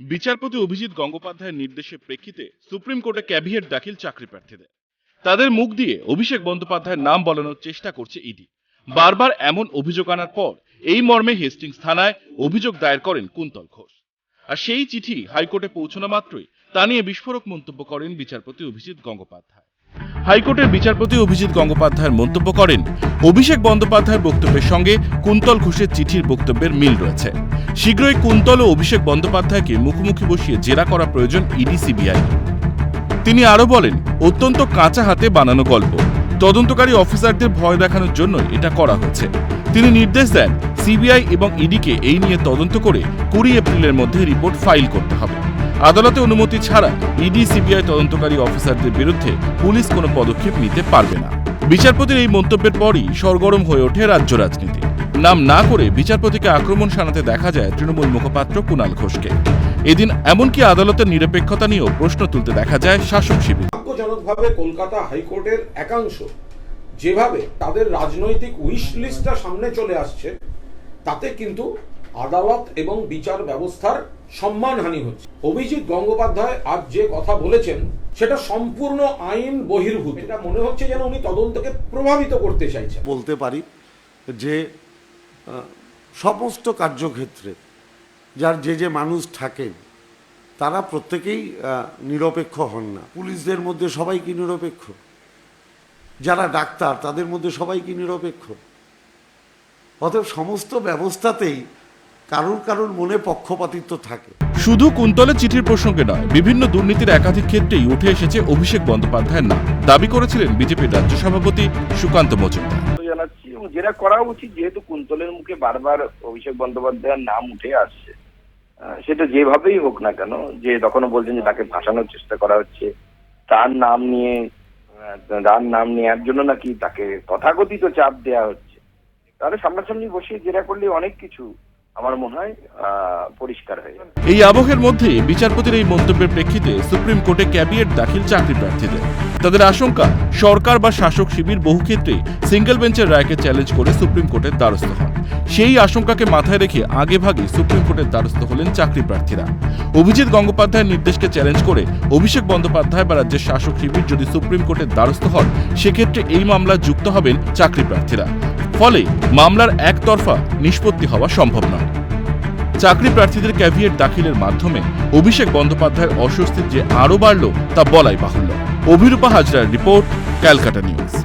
বিচারপতি অভিজিৎ গঙ্গোপাধ্যায়ের নির্দেশের প্রেক্ষিতে সুপ্রিম কোর্টে ক্যাভিয়েট দাখিল চাকরি প্রার্থীদের। তাদের মুখ দিয়ে অভিষেক বন্দ্যোপাধ্যায়ের নাম বলানোর চেষ্টা করছে ইডি। বারবার এমন অভিযোগ আনার পর এই মর্মে হেস্টিংস থানায় অভিযোগ দায়ের করেন কুন্তল ঘোষ। আর সেই চিঠি হাইকোর্টে পৌঁছানো মাত্রই তা নিয়ে বিস্ফোরক মন্তব্য করেন বিচারপতি অভিজিৎ গঙ্গোপাধ্যায়। হাইকোর্টের বিচারপতি অভিজিৎ গঙ্গোপাধ্যায়ের মন্তব্য করেন, অভিষেক বন্দ্যোপাধ্যায়ের বক্তব্যের সঙ্গে কুন্তল ঘোষের চিঠির বক্তব্যের মিল রয়েছে। শীঘ্রই কুন্তল ও অভিষেক বন্দ্যোপাধ্যায়কে মুখোমুখি বসিয়ে জেরা করা প্রয়োজন ইডি সিবিআই। তিনি আরও বলেন, অত্যন্ত কাঁচা হাতে বানানো গল্প। তদন্তকারী অফিসারদের ভয় দেখানোর জন্য এটা করা হচ্ছে তিনি নির্দেশ দেন, সিবিআই এবং ইডিকে এই নিয়ে তদন্ত করে কুড়ি এপ্রিলের মধ্যে রিপোর্ট ফাইল করতে হবে। আদালতে অনুমতি ছাড়া ইডি, সিবিআই তদন্তকারী অফিসারদের বিরুদ্ধে পুলিশ কোনো পদক্ষেপ নিতে পারবে না। বিচারপতির এই মন্তব্যের পরই সরগরম হয়ে ওঠে রাজ্য রাজনীতি। নাম না করে বিচারপতিকে আক্রমণ শানাতে দেখা যায় তৃণমূল মুখপাত্র কুণাল ঘোষকে। এদিন এমনকি আদালতের নিরপেক্ষতা নিয়েও প্রশ্ন তুলতে দেখা যায় শাসক শিবির। দুর্ভাগ্যজনকভাবে কলকাতা হাইকোর্টের একাংশ, যেভাবে তাদের রাজনৈতিক উইশ লিস্টটা সামনে চলে আসছে, তাতে কিন্তু আদালত এবং বিচার ব্যবস্থার সম্মানহানি হচ্ছে। অভিজিৎ গঙ্গোপাধ্যায় আজ যে কথা বলেছেন সেটা সম্পূর্ণ আইন বহির্ভূত। এটা মনে হচ্ছে যেন উনি তদন্তকে প্রভাবিত করতে চাইছেন। বলতে পারি যে সমস্ত কার্যক্ষেত্রে যার যে যে মানুষ থাকেন তারা প্রত্যেকেই আহ, নিরপেক্ষ হন না। পুলিশদের মধ্যে সবাই কি নিরপেক্ষ? যারা ডাক্তার তাদের মধ্যে সবাই কি নিরপেক্ষ? অতএব সমস্ত ব্যবস্থাতেই কারুর কারুর মনে পক্ষপাতিত্ব থাকে। শুধু কুন্তলের চিঠির প্রসঙ্গে নয় বিভিন্ন দুর্নীতির একাধিক ক্ষেত্রেই উঠে এসেছে অভিষেক বন্দ্যোপাধ্যায়ের নাম। দাবি করেছিলেন বিজেপির রাজ্য সভাপতি সুকান্ত মজুমদার। জানাচ্ছি এবং যেটা করা উচিত যেহেতু কুন্তলের মুখে বারবার অভিষেক বন্দ্যোপাধ্যায়ের নাম উঠে আসছে সেটা যেভাবেই হোক না কেন যে তখনও বলছেন যে তাকে ভাসানোর চেষ্টা করা হচ্ছে তার নাম নিয়ে তার নাম নেওয়ার জন্য নাকি তাকে তথাকথিত চাপ দেওয়া হচ্ছে তাহলে সামনাসামনি বসে জেরা করলে অনেক কিছু আমার মনে হয় পরিষ্কার হয়ে যাবে। এই আবহের মধ্যে বিচারপতির এই মন্তব্যের প্রেক্ষিতে সুপ্রিম কোর্টে ক্যাবিয়েট দাখিল চাকরি প্রার্থীদের। তাদের আশঙ্কা, সরকার বা শাসক শিবির বহু ক্ষেত্রে সিঙ্গেল বেঞ্চের রায়কে চ্যালেঞ্জ করে সুপ্রিম কোর্টের দ্বারস্থ হন। সেই আশঙ্কাকে মাথায় রেখে আগে ভাগে সুপ্রিম কোর্টের দ্বারস্থ হলেন চাকরি প্রার্থীরা। অভিজিৎ গঙ্গোপাধ্যায়ের নির্দেশকে চ্যালেঞ্জ করে অভিষেক বন্দ্যোপাধ্যায় বা রাজ্যের শাসক শিবির যদি সুপ্রিম কোর্টের দ্বারস্থ হন, সেক্ষেত্রে এই মামলায় যুক্ত হবেন চাকরি প্রার্থীরা। ফলে মামলার একতরফা নিষ্পত্তি হওয়া সম্ভব নয়। চাকরি প্রার্থীদের ক্যাভিয়েট দাখিলের মাধ্যমে অভিষেক বন্দ্যোপাধ্যায়ের অস্বস্তির যে আরও বাড়ল তা বলাই বাহুল্য। অভিরূপা হাজরার রিপোর্ট, ক্যালকাটা নিউজ।